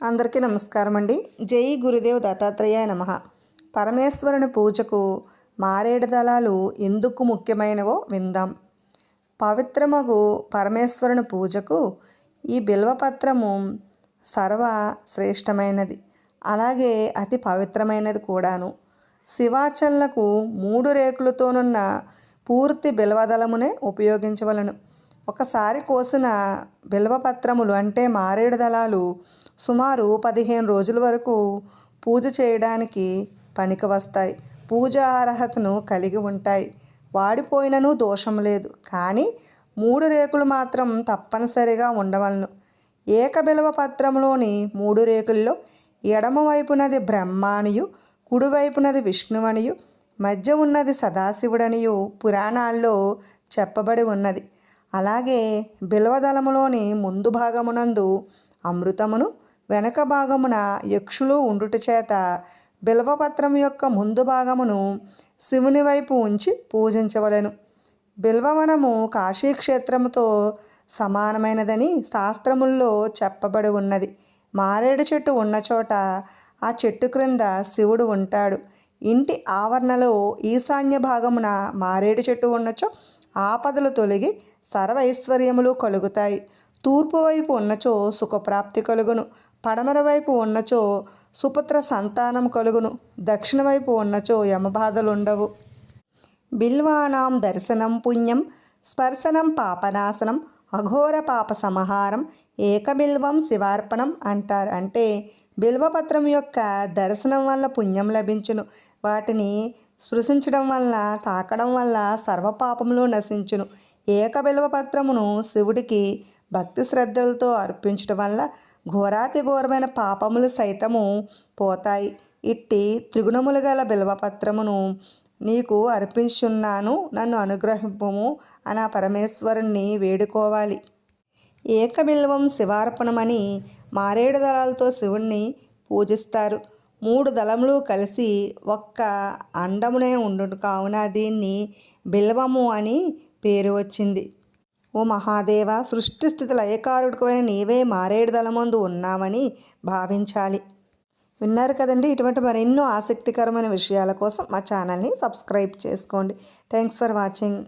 అందరికీ నమస్కారం అండి జై గురుదేవ్ దత్తాత్రేయ నమ. పరమేశ్వరుని పూజకు మారేడు దళాలు ఎందుకు ముఖ్యమైనవో విందాం. పవిత్రమగు పరమేశ్వరుని పూజకు ఈ బిల్వపత్రము సర్వ శ్రేష్టమైనది అలాగే అతి పవిత్రమైనది కూడాను. శివాచల్లకు మూడు రేకులతోనున్న పూర్తి బిల్వదళమునే ఉపయోగించవలను. ఒకసారి కోసిన బిల్వపత్రములు అంటే మారేడు దళాలు సుమారు పదిహేను రోజుల వరకు పూజ చేయడానికి పనికి వస్తాయి. పూజ అర్హతను కలిగి ఉంటాయి. వాడిపోయినను దోషం లేదు. కానీ మూడు రేకులు మాత్రం తప్పనిసరిగా ఉండవలను. ఏకబిలవ పత్రంలోని మూడు రేకుల్లో ఎడమవైపునది బ్రహ్మానియు కుడివైపునది విష్ణువనియు మధ్య ఉన్నది సదాశివుడనియు పురాణాల్లో చెప్పబడి ఉన్నది. అలాగే బిల్వదళములోని ముందు భాగమునందు అమృతమును వెనక భాగమున యక్షులు ఉండుట చేత బిల్వపత్రం యొక్క ముందు భాగమును శివుని వైపు ఉంచి పూజించవలెను. బిల్వవనము కాశీక్షేత్రముతో సమానమైనదని శాస్త్రముల్లో చెప్పబడి ఉన్నది. మారేడు చెట్టు ఉన్న చోట ఆ చెట్టు క్రింద శివుడు ఉంటాడు. ఇంటి ఆవరణలో ఈశాన్య భాగమున మారేడు చెట్టు ఉన్నచో ఆపదలు తొలగి సర్వైశ్వర్యములు కలుగుతాయి. తూర్పు వైపు ఉన్నచో సుఖప్రాప్తి కలుగును. పడమర వైపు ఉన్నచో సుపుత్ర సంతానం కలుగును. దక్షిణ వైపు ఉన్నచో యమబాధలుండవు. బిల్వానాం దర్శనం పుణ్యం స్పర్శనం పాపనాశనం అఘోర పాప సమహారం ఏకబిల్వం శివార్పణం అంటారు. అంటే బిల్వపత్రం యొక్క దర్శనం వల్ల పుణ్యం లభించును. వాటిని స్పృశించడం వల్ల తాకడం వల్ల సర్వపాపములు నశించును. ఏకబిల్వపత్రమును శివుడికి భక్తి శ్రద్ధలతో అర్పించడం వల్ల ఘోరాతి ఘోరమైన పాపములు సైతము పోతాయి. ఇట్టి త్రిగుణములు గల బిల్వపత్రమును నీకు అర్పించున్నాను నన్ను అనుగ్రహింపము అని ఆ పరమేశ్వరుణ్ణి వేడుకోవాలి. ఏకబిల్వం శివార్పణమని మారేడు దళాలతో శివుణ్ణి పూజిస్తారు. మూడు దళములు కలిసి ఒక్క అండమునే ఉండు కావున దీన్ని బిల్వము అని పేరు వచ్చింది. ఓ మహాదేవ సృష్టి స్థితి లయకారుడికైన నీవే మారేడు దళమందు ఉన్నామని భావించాలి. విన్నారు కదండి? ఇటువంటి మరెన్నో ఆసక్తికరమైన విషయాల కోసం మా ఛానల్ని సబ్స్క్రైబ్ చేసుకోండి. Thanks for watching.